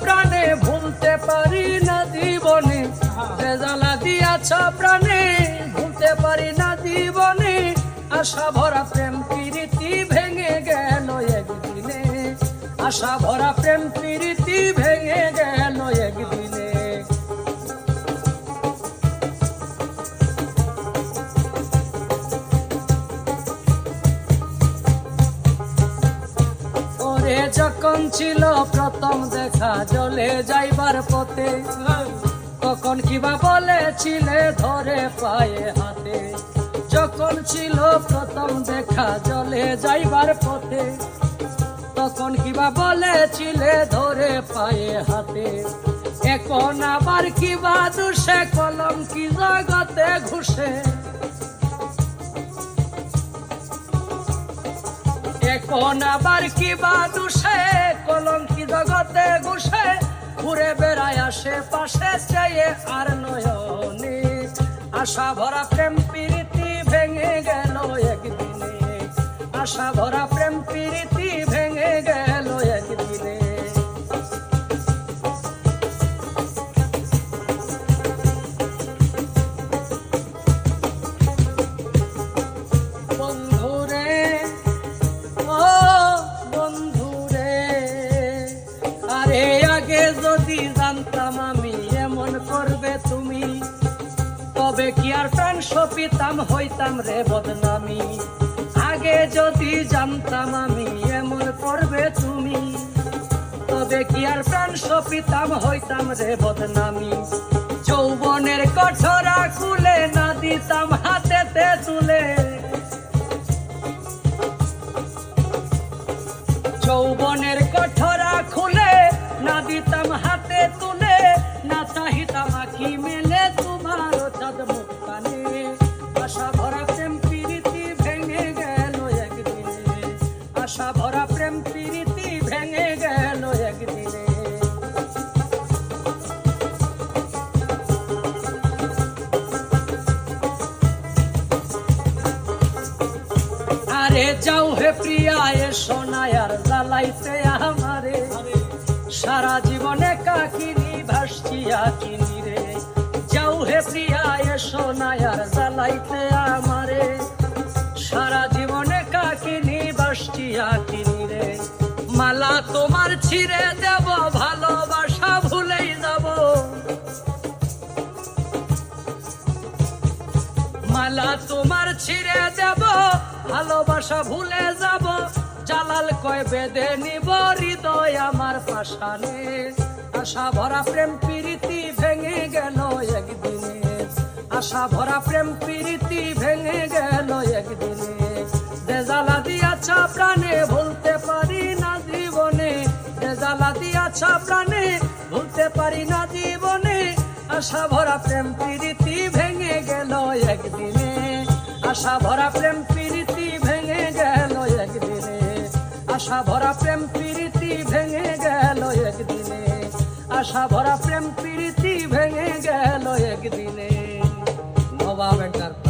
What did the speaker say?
প্রাণে ভুলতে পারি না জীবনে। যে জ্বালা দিয়াছ প্রাণে, ভুলতে পারি না জীবনে। আশা ভরা প্রেম প্রীতি ভেঙে গেল একদিনে। আশা ভরা প্রেম ওরে যখন ছিল প্রথম দেখা, জলে যাইবার পথে। তখন কিবা বলেছিলে ধরে পায়ে হাতে। যখন ছিল প্রথম দেখা, জলে যাইবার পথে। তখন কিবা বলেছিলে ধরে পায়ে হাতে। এখন আবার কিবা দুষে, কলম কি জগতে ঘুষে? এখন আবার কি বাদুষে কলঙ্কি জগতে ঘুষে। ঘুরে বেড়ায় আসে পাশে চেয়ে আর নয়নি। আশা ভরা প্রেম প্রীতি ভেঙে গেল একদিনে। আশা ভরা প্রেম প্রীতি ভেঙে গেল তবে কি আর ফ্রেন্ড সপিতাম হইতাম রে বদনামি? আগে যদি জানতাম আমি এমন করবে তুমি। তবে কি আর ফ্রেন্ড সপিতাম হইতাম রে বদনামি? যৌবনের কঠোরা খুলে না দিতাম হাতেতে তুলে। আরে যাও হে প্রিয়া এ সোনায়ার জ্বালাইতে আমারে। সারা জীবনে কাকিনি ভাসছিয়া কিনি রে। যাও হে প্রিয়া এ সোনায়ার জ্বালাইতে আমারে। সারা জীবনে কাকিনি ভাসছিয়া কিনি রে। মালা তোমার ছিঁড়ে দেব, ভালোবাসা ভুলেই যাব। মালা তোমার ছিঁড়ে দেব ভালোবাসা ভুলে যাব। জালাল কয় বেদে নিব হৃদয় আমার পাশানে আশা ভরা প্রেম প্রীতি ভেঙে গেল একদিনে। আশা ভরা প্রেম প্রীতি ভেঙে গেল একদিনে। যে জ্বালা দিয়াছা প্রাণে ভুলতে পারি না জীবনে। যে জ্বালা দিয়াছা প্রাণে ভুলতে পারি না জীবনে। আশা ভরা প্রেম প্রীতি ভেঙে গেল একদিনে। আশা ভরা প্রেম আশা ভরা প্রেম প্রীতি ভেঙে গেল একদিনে। নবাব এন্টারপ্রাইজ